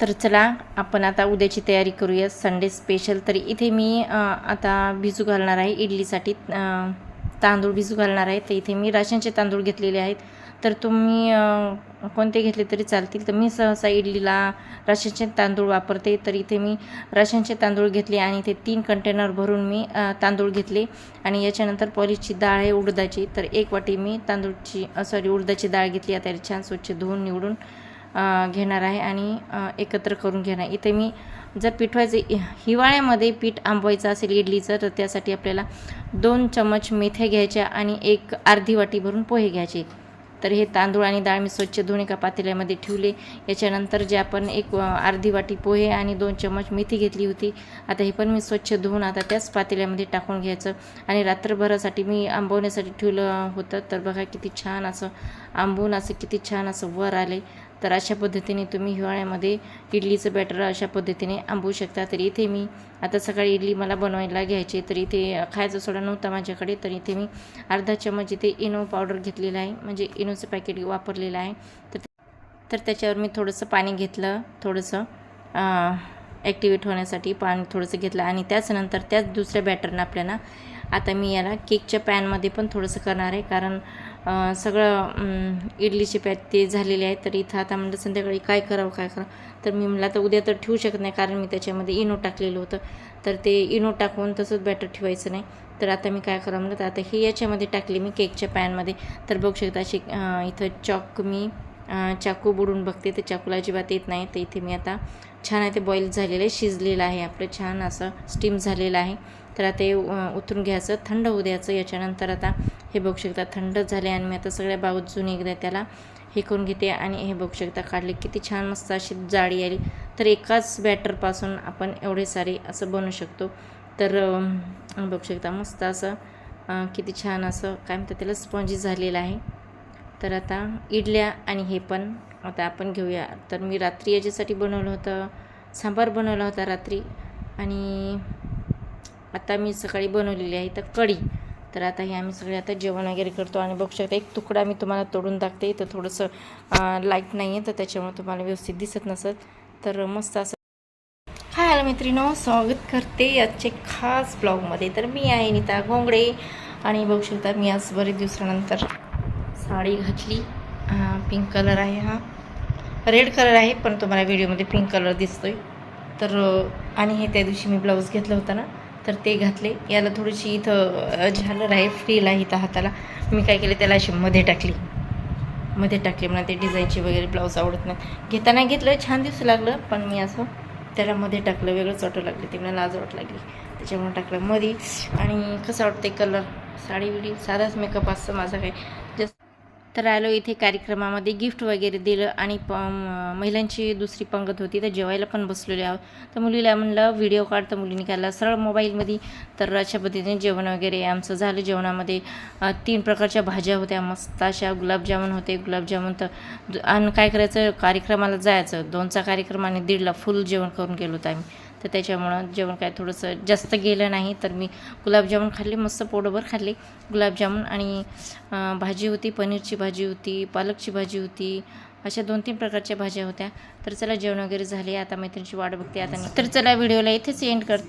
तर चला आपण आता उद्याची तयारी करूया. संडे स्पेशल तर इथे मी आता भिजू घालणार आहे इडलीसाठी. तांदूळ भिजू घालणार आहे. तर इथे मी राशनचे तांदूळ घेतलेले आहेत. तर तुम्ही कोणते घेतले तरी चालतील. तर मी सहसा इडलीला राशनचे तांदूळ वापरते. तर इथे मी राशनचे तांदूळ घेतले आणि ते तीन कंटेनर भरून मी तांदूळ घेतले. आणि याच्यानंतर पॉलिशची डाळ आहे उडदाची. तर एक वाटी मी तांदूळची सॉरी उडदाची डाळ घेतली. आता छान स्वच्छ धुवून निवडून घेणार आहे आणि एकत्र करून घेणार. इथे मी जर पिठवायचं हिवाळ्यामध्ये पीठ आंबवायचं असेल इडलीचं तर त्यासाठी आपल्याला दोन चमच मेथ्या घ्यायच्या आणि एक अर्धी वाटी भरून पोहे घ्यायचे. तर हे तांदूळ आणि डाळ मी स्वच्छ धुणे एका पातेल्यामध्ये ठेवले. याच्यानंतर जे आपण एक अर्धी वाटी पोहे आणि दोन चमच मेथी घेतली होती आता हे पण मी स्वच्छ धुवून आता त्याच पातेल्यामध्ये टाकून घ्यायचं. आणि रात्रभरासाठी मी आंबवण्यासाठी ठेवलं होतं. तर बघा किती छान असं आंबून असं किती छान असं वर आले तर अशा पद्धतीने तुम्ही हिवाळ्यामध्ये इडलीचं बॅटर अशा पद्धतीने आंबवू शकता. तर इथे मी आता सकाळी इडली मला बनवायला घ्यायची तर इथे खायचा सोडा नव्हता माझ्याकडे तर इथे मी अर्धा चमच इथे इनो पावडर घेतलेला आहे. म्हणजे इनोचं पॅकेट वापरलेलं आहे. तर तर त्याच्यावर मी थोडंसं पाणी घेतलं. थोडंसं ॲक्टिवेट होण्यासाठी पाणी थोडंसं घेतलं. आणि त्याचनंतर त्याच दुसऱ्या बॅटरनं आपल्याला आता मी याला केकच्या पॅनमध्ये पण थोडंसं करणार आहे. कारण सगळं इडलीचे पॅट ते झालेले आहेत. तर इथं आता म्हणलं संध्याकाळी काय करावं काय करावं? तर मी म्हणलं आता उद्या तर ठेवू शकत नाही कारण मी त्याच्यामध्ये इनो टाकलेलं होतं. तर ते इनो टाकून तसंच बॅटर ठेवायचं नाही. तर आता मी काय करा म्हणलं तर आता हे याच्यामध्ये टाकले मी केकच्या पॅनमध्ये तर बघू शकता अशी इथं चॉक मी चाकू बुडून बघते तर चाकूला अजिबात येत नाही. तर इथे मी आता छान आहे ते बॉईल झालेलं आहे शिजलेलं आहे आपलं छान असं स्टीम झालेलं आहे. तर आता हे उतरून घ्यायचं थंड होऊ द्यायचं. याच्यानंतर आता हे बघू शकता थंड झाले आणि मी आता सगळ्या बाजूने एकदा त्याला हे करून घेते आणि हे बघू शकता काढले किती छान मस्त अशी जाळी आली. तर एकाच बॅटरपासून आपण एवढे सारे असं बनवू शकतो. तर बघू शकता मस्त असं किती छान असं काय म्हणतात त्याला स्पॉन्जी झालेलं आहे. तर आता इडल्या आणि हे पण आता आपण घेऊया. तर मी रात्री याच्यासाठी बनवलं होतं सांबार बनवला होता रात्री आणि आता मी सकाळी बनवलेली आहे तर कढी. तर आता हे आम्ही सगळे आता जेवण वगैरे करतो आणि बघू शकता एक तुकडा मी तुम्हाला तोडून टाकते. तर थोडंसं लाइट नाही आहे तर त्याच्यामुळे तुम्हाला व्यवस्थित दिसत नसत तर मस्त असं हाय हॅलो स्वागत करते आजचे खास ब्लॉगमध्ये तर मी आहे नीता घोंगडे आणि बघू शकता मी आज बरेच दिवसानंतर साडी घातली. पिंक कलर आहे हा. रेड कलर आहे पण तुम्हाला व्हिडिओमध्ये पिंक कलर दिसतोय. तर आणि हे त्या दिवशी मी ब्लाऊज घेतलं होतं ना तर ते घातले. याला थोडीशी इथं झालर आहे. फ्रील आहे इथं हाताला. मी काय केलं त्याला अशी मध्ये टाकली. मध्ये टाकली म्हणा ते डिझाईनची वगैरे ब्लाऊज आवडत नाही. घेताना घेतलं छान दिसू लागलं पण मी असं त्याला मध्ये टाकलं वेगळंच वाटू लागली. ते मला लाज वाट लागली. त्याच्यामुळे टाकलं मध्ये. आणि कसं वाटते कलर साडी बिडी साधाच मेकअप असतं माझा काही. जास्त तर आलो इथे कार्यक्रमामध्ये गिफ्ट वगैरे दिलं आणि प महिलांची दुसरी पंगत होती तर जेवायला पण बसलेले आहोत. तर मुलीला म्हणलं व्हिडिओ काढ. तर मुलीने काढला सरळ मोबाईलमध्ये. तर अशा पद्धतीने जेवण वगैरे आमचं झालं जेवणामध्ये. तीन प्रकारच्या भाज्या होत्या मस्त अशा गुलाबजामुन होते गुलाबजामुन तर आणि काय करायचं कार्यक्रमाला जायचं. दोनचा कार्यक्रम आणि दीडला फुल जेवण करून गेलो होतो आम्ही. तर त्याच्यामुळं जेवण काय थोडंसं जास्त गेलं नाही तर मी गुलाबजामुन खाल्ले मस्त पोटभर खाल्ले. गुलाबजामुन आणि भाजी होती पनीरची भाजी होती पालकची भाजी होती अशा दोन तीन प्रकारच्या भाज्या होत्या. तर चला जेवण वगैरे झाले. आता मैत्रिणीची वाट बघते. आता मी तर चला व्हिडिओला इथेच एंड करते.